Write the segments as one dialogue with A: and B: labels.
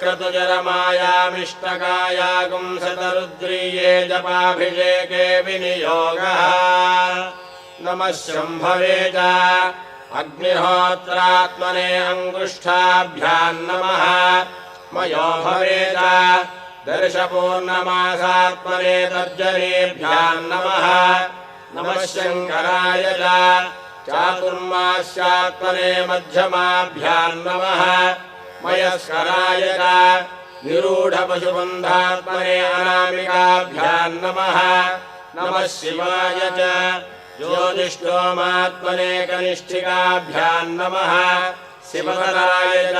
A: क्रतुजरमायामिष्टकायागुंसतरुद्रीये जपाभिषेके विनियोगः। नमः शम्भवे च। अग्निहोत्रात्मने अङ्गुष्ठाभ्याम् नमः। मयो भवेद दर्शपूर्णमासात्मने तर्जनेभ्याम् नमः। नमः शङ्कराय च। चातुर्मास्यात्मने मध्यमाभ्याम् नमः मयस्कराय निरूढपशुबन्धात्मने अनामिकाभ्याम् नमः नमः शिवाय च। ज्योतिष्ठोमात्मने कनिष्ठिकाभ्याम् नमः शिवकराय च।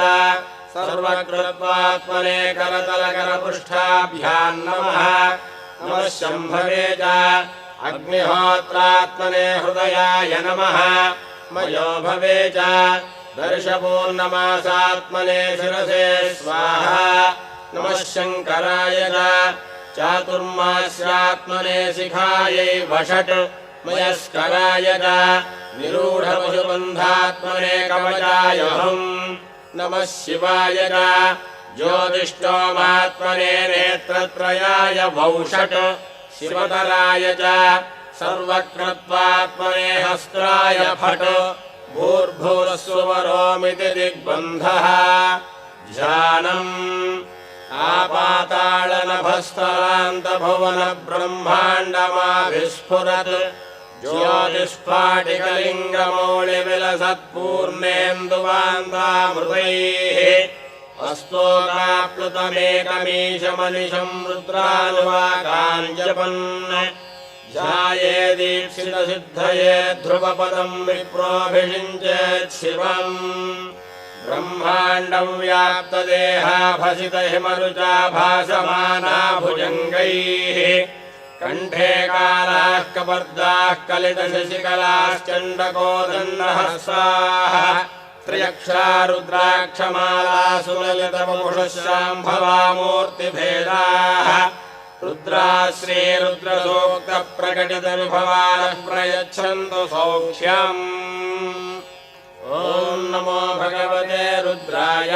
A: सर्वकृत्वात्मने करतलकरपृष्ठाभ्याम् नमः नमः शम्भवे च। अग्निहोत्रात्मने हृदयाय नमः। मयो भवे च। दर्शपूर्णमासात्मने शिरसे स्वाहा। नमः शङ्कराय चातुर्मास्यात्मने शिखायै वषट्। मयस्कराय च निरूढपशुबन्धात्मने कवचायहम्। नमः शिवाय च ज्योतिष्ठोमात्मने नेत्रत्रयाय वौषट्। शिवतराय च सर्वकृत्वात्मने हस्त्राय फट् भूर्भुवस्वरोमिति दिग्बन्धः। ध्यानम् ब्रह्माण्डमाभिस्फुरत् ज्योतिष्पाटिकलिङ्गमौलिविलसत्पूर्णेन्दुवान्तामृतैः। अस्तोकाप्लुतमेकमीशमनिशम् रुद्रानुवाकाञ्जपन् ध्याये दीक्षितसिद्धये ध्रुवपदम् विप्रोऽभिषिञ्चेत् शिवम् ब्रह्माण्डम् व्याप्तदेहाभसित हिमरुचा भासमाना भुजङ्गैः कण्ठे कालाः कपर्दाः कलितशशिकलाश्चण्डकोदन्नहस्ताः त्र्यक्षा रुद्राक्षमाला सुललितमुषशाम्भवामूर्तिभेदाः रुद्रा श्रीरुद्रसूक्तप्रकटितविभवानः प्रयच्छन्तु सौख्यम्। ॐ नमो भगवते रुद्राय।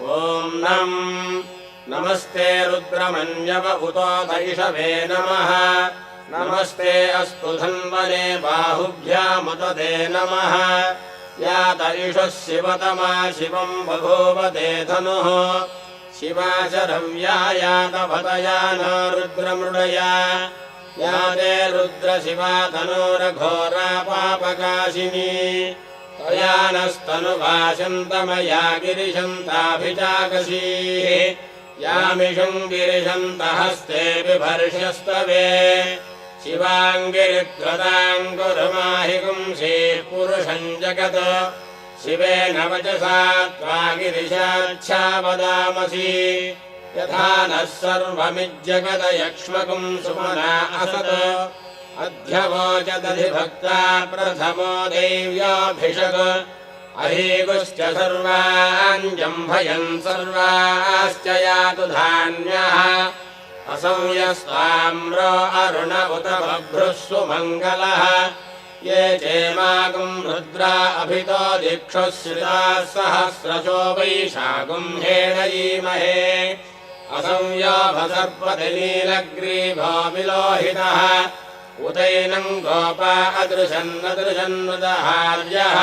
A: ॐ नम्। नमस्ते रुद्रमन्यव उतो दैषवे नमः। नमस्ते अस्तु धन्वने बाहुभ्यामुदते नमः। या दैषः शिवतमा शिवम् बभूवते धनुः शिवाचरव्या यातभतया न रुद्रमृडया या ते रुद्रशिवा तनोरघोरा पापकाशिनी त्वया नस्तनुभाषन्तमया गिरिशन्ताभिजाकशीः यामिषम् गिरिशन्तहस्ते बिभर्ष्यस्तवे शिवाङ्गिरित्रताम् कुरुमाहि पुंसीः पुरुषम् जगत् शिवेन वचसा त्वा गिरिशाच्छा वदामसि यथा नः सर्वमिज्जगदयक्ष्मकुम् सुमना असत्। अध्यवोचदधिभक्ता प्रथमो देव्याभिषक्। अहीगुश्च सर्वाञ्जम्भयन् सर्वाश्च यातु धान्यः। असंयस्ताम्रो अरुण उत बभ्रुः सुमङ्गलः ये चेमागुम् रुद्रा अभितो दिक्षुः श्रिताः सहस्रशो वैशागुम् हेणयीमहे असंयोभसर्पतिलीलग्रीभो विलोहितः उदैनम् गोपा अदृशन्नदृशन्नुदहार्यः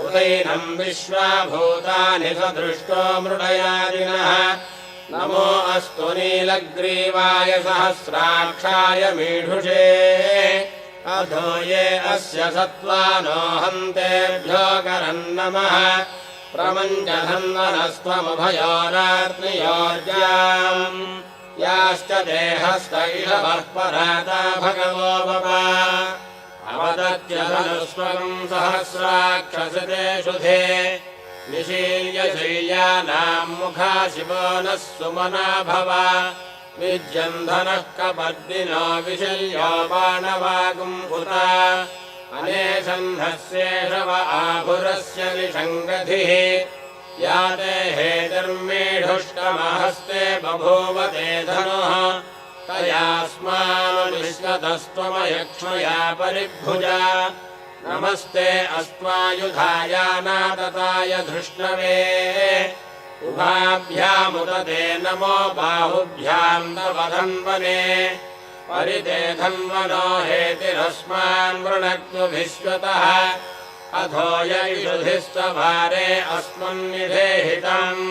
A: उदैनम् विश्वाभूतानि सदृष्टो मृडयादिनः। नमो अस्तु नीलग्रीवाय सहस्राक्षाय मीढुषे अधो ये अस्य सत्त्वानो हन्तेभ्यो करम् नमः प्रमञ्चधन्वनस्त्वमभयोरात्मयोर्जाम् याश्च देहस्त इषवः पराता भगवो बवा अवदत्यधनुस्वरम् सहस्राक्षसते शुधे निशील्य शैल्यानाम् मुखा शिवो नः सुमना भव विद्यन्धनः कपर्दिनो विशल्यो बाणवागुम् उता अनेशन्धस्येषव आभुरस्य निषङ्गधिः या ते हेतिर्मेढुष्टमहस्ते बभूवते धनुः। तयास्मानुष्यतस्त्वमयक्ष्मया परिभुजा। नमस्ते अस्त्वायुधायानातताय धृष्णवे उभाभ्यामुदते नमो बाहुभ्याम् नवधन्वने। परिते धन्वनो हेतिरस्मान् विश्वतः। अधो ययुधिस्तभारे अस्मन्निधेहितम्।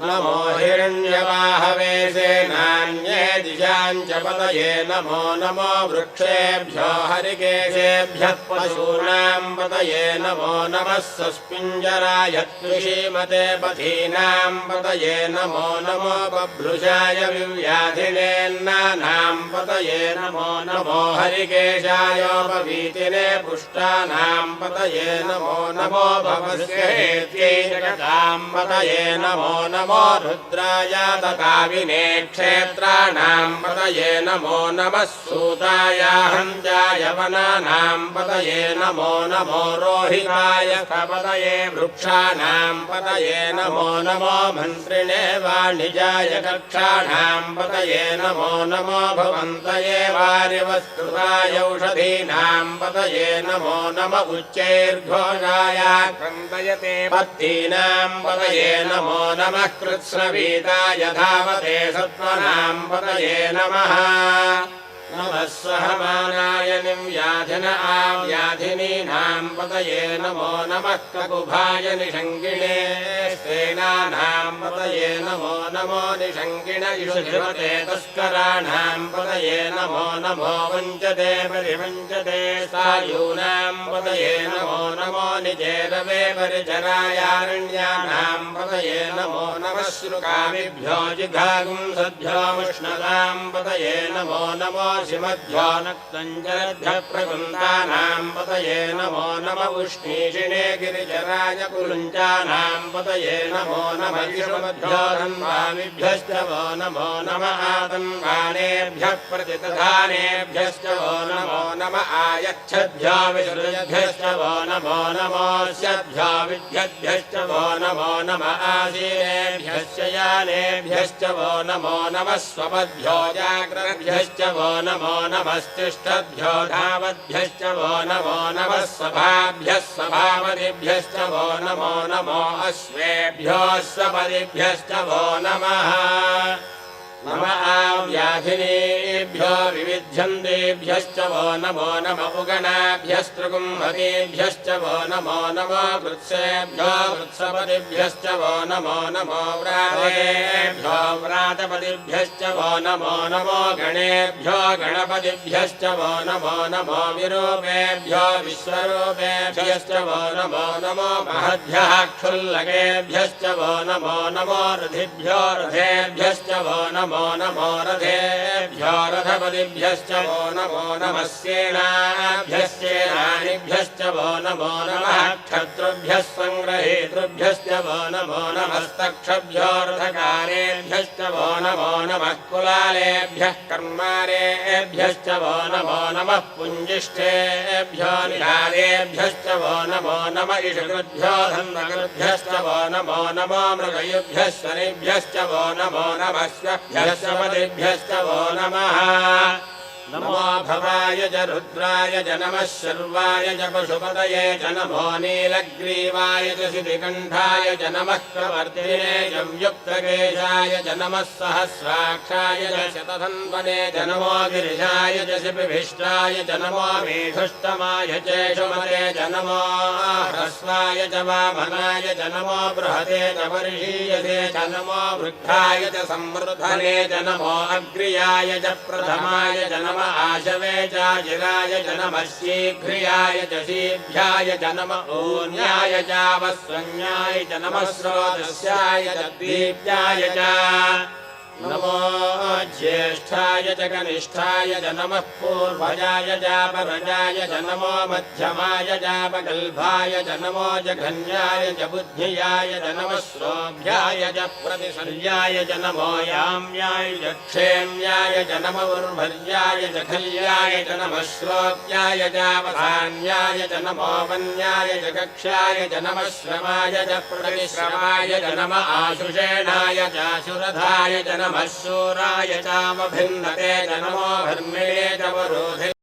A: नमो हिरण्यवाहवे सेनान्ये दिशाम् च पतये नमो नमो वृक्षेभ्यो हरिकेशेभ्यः पशूनाम् पतये नमो नमः सस्मिञ्जराय त्रिषीमते पथीनाम् पतये नमो नमो बभ्रुषाय विव्याधिनेन्नानाम् पतये नमो नमो हरिकेशायोपवीतिने पुष्टानाम् पतये नमो नमो भवस्येत्यै जगताम् पतये नमो नमो रुद्राय तकाविने क्षेत्राणाम् पतये नमो नमः सूताय हन्त्याय वनानाम् पतये नमो नमो रोहिताय पतये वृक्षाणाम् पतये नमो नमो मन्त्रिणे वाणिजाय कक्षाणाम् पतये नमो नमो भवन्तये वारिवस्तुताय औषधीनाम् पतये नमो नम उच्चैर्घोषाय क्रन्दयते पत्तीनाम् पतये नमो नमः धावते सत्त्वनाम् पतये नमः नमः सहमानाय निव्याधिन आव्याधिनीनाम् पतये नमो नमः ककुभाय निषङ्गिणे सेनानाम् पतये नमो नमो निषङ्गिण इषुधिपते तस्कराणाम् पतये नमो नमो वञ्चते परिवञ्चते सायूनाम् पतये नमो नमो निजेरवे परिचरायारण्यानाम् पतये नमो नमः श्रुकामिभ्यो जिघागुम् सद्भ्योमुष्णताम् पतये नमो नमो शिमध्यो नक्तञ्जलभ्यः प्रकुन्दानाम् पतये नमो नम उष्णीषिणे गिरिजराय कुलुञ्चानाम् पतये नमो नम विषमभ्यो वो नमो नम आतन्वानेभ्यः प्रतितधानेभ्यश्च वो नमो नम आयच्छद्भ्यो वो नमो नमोऽस्यभ्यो वो नमो नम आसीनेभ्यश्च यानेभ्यश्च वो नमो नमः स्वपद्भ्यो जाग्रभ्यश्च वो नमो नमस्तिष्ठद्भ्यो धावद्भ्यश्च वो नमो नमः सभाभ्यः सभापतिभ्यश्च वो नमो नमो अश्वेभ्यो स्वपदिभ्यश्च वो नमः नम आव्याधिनेभ्यो विविध्यन्तेभ्यश्च वो नमो नम उगणाभ्यस्तृकुम्भतेभ्यश्च वो नमो नमो कृत्सेभ्यो कृत्सपतिभ्यश्च वो नमो नमो व्रातेभ्यो व्रातपतिभ्यश्च वो नमो नमो गणेभ्यो गणपतिभ्यश्च वो नमो नमो विरूपेभ्यो विश्वरूपेभ्यश्च वो नमो नमो महद्भ्यः क्षुल्लकेभ्यश्च वो नमो नमो रथिभ्यो रथेभ्यश्च वो नमो नमो रथेभ्यो रथपतिभ्यश्च वो नमो नमः सेनाभ्यश्चेनानिभ्यश्च वो नमो नमः क्षत्रुभ्यः सङ्ग्रहेतृभ्यश्च वो नमो नमस्तक्षभ्यो रथकारेभ्यश्च वो नमो नमः कुलालेभ्यः कर्मारेभ्यश्च वो नमो नमः पुञ्जिष्ठेभ्यो निधारेभ्यश्च वो नमो नम इषकृभ्यो धन्वकृभ्यश्च वो नमो नमो मृगयुभ्यः शनिभ्यश्च वो नमो नमस्वभ्यश्च पदिभ्यश्च वो नमः नमो भवाय च रुद्राय च नमः शर्वाय च पशुपतये च नमो नीलग्रीवाय च शितिकण्ठाय च नमः प्रवर्तिने च युक्तकेशाय च नमः सहस्राक्षाय च शतधन्वने च नमो गिरिशाय च शिपिभिष्टाय च नमो मेधुष्टमाय चेषुमते च नमो ह्रस्वाय च वामनाय च नमो बृहते च वर्षीयसे च नमो वृद्धाय च संवृधने च नमो अग्र्याय च प्रथमाय च नम आशवे चाजिराय च नमः शीघ्रियाय च शीभ्याय च नम ऊन्याय चावस्वन्याय च नमः स्रोतस्याय च दीप्याय च नमो ज्येष्ठाय च कनिष्ठाय च नमः पूर्वजाय जापरजाय च नमो मध्यमाय जापगल्भाय च नमो जघन्याय च बुद्धियाय च नमः सोभ्याय च प्रतिसर्याय च नमो याम्याय च क्षेम्याय च नमोर्भर्याय च खल्याय च नमः श्रोत्याय जावधान्याय च नमो वन्याय च कक्ष्याय च नमः श्रमाय च प्रतिश्रमाय च नम आशुषेणाय चाशुरधाय च नमः शूराय चामभिन्नते च नमो धर्म्ये च वरोधि।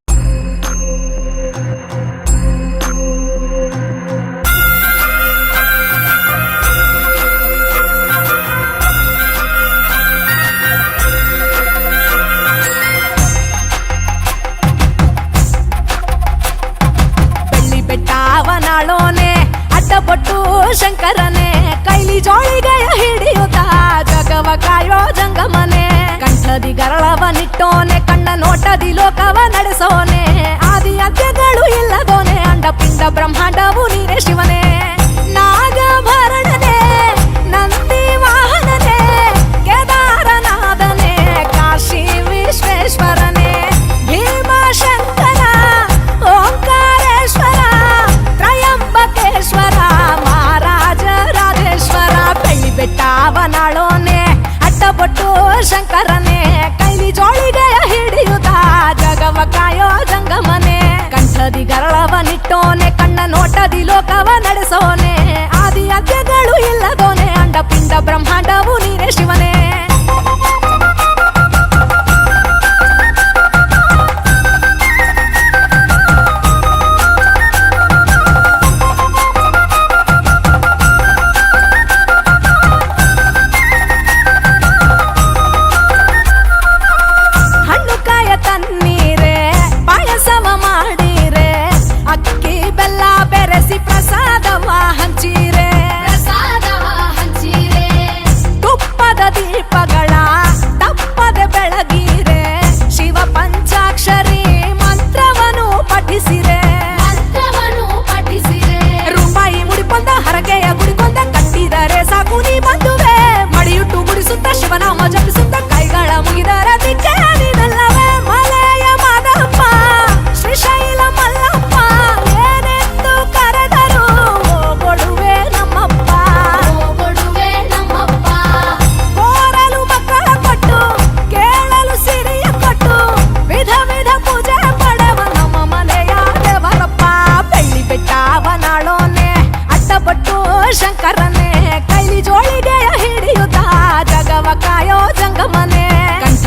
B: ಅರಳವ ನಿಟ್ಟೋನೆ ಕಣ್ಣ ನೋಟದಿ ಲೋಕವ ನಡೆಸೋನೆ ಆದಿ ಅತ್ಯಗಳು ಇಲ್ಲದೋನೆ ಅಂಡ ಪಿಂಡ ಬ್ರಹ್ಮಾಂಡವು ನೀರೇ ಶಿವನೇ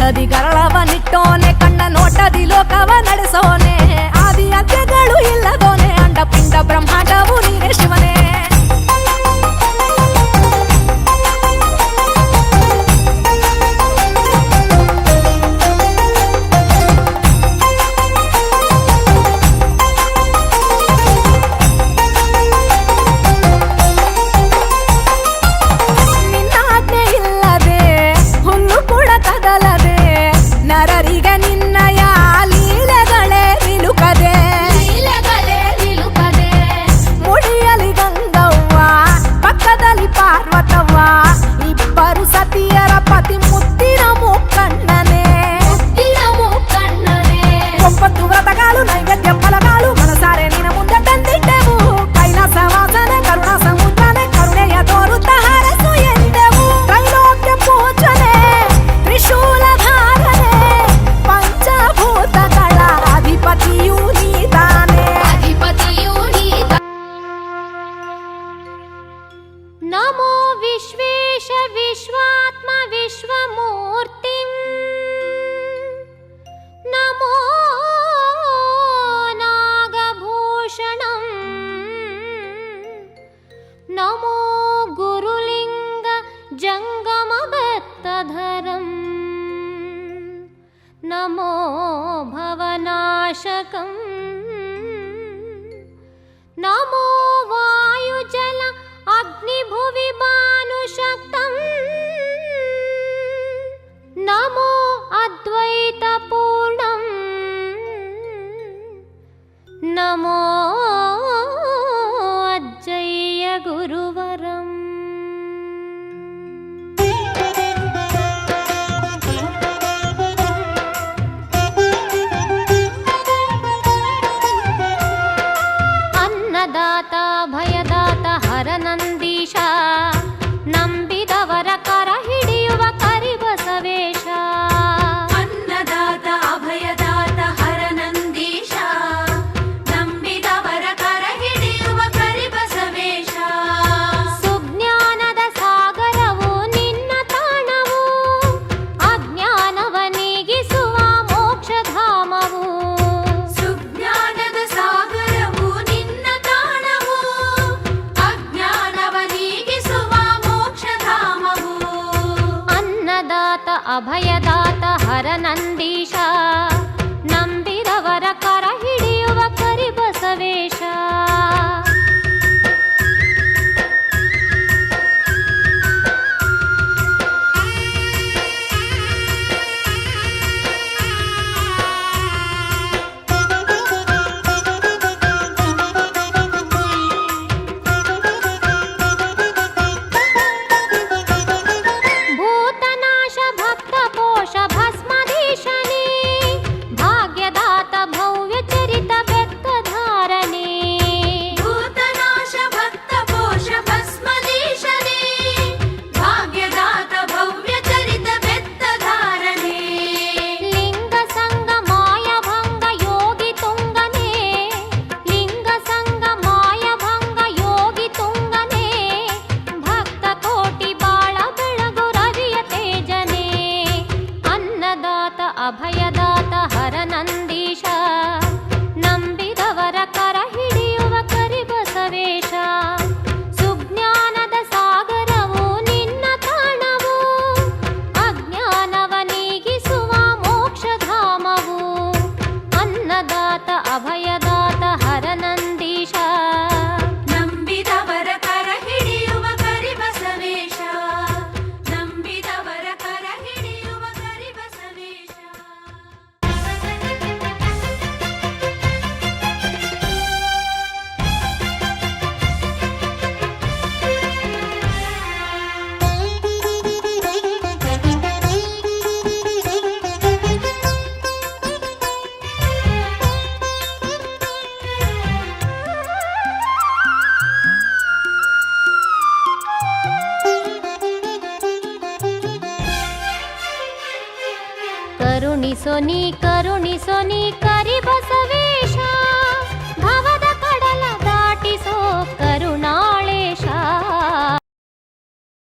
B: ಕಳ್ಳದಿ ಗರಳವ ನಿಟ್ಟೋನೆ ಕಣ್ಣ ನೋಟದಿ
C: ಲೋಕವನ para
D: acá. తాత హర నందీశా.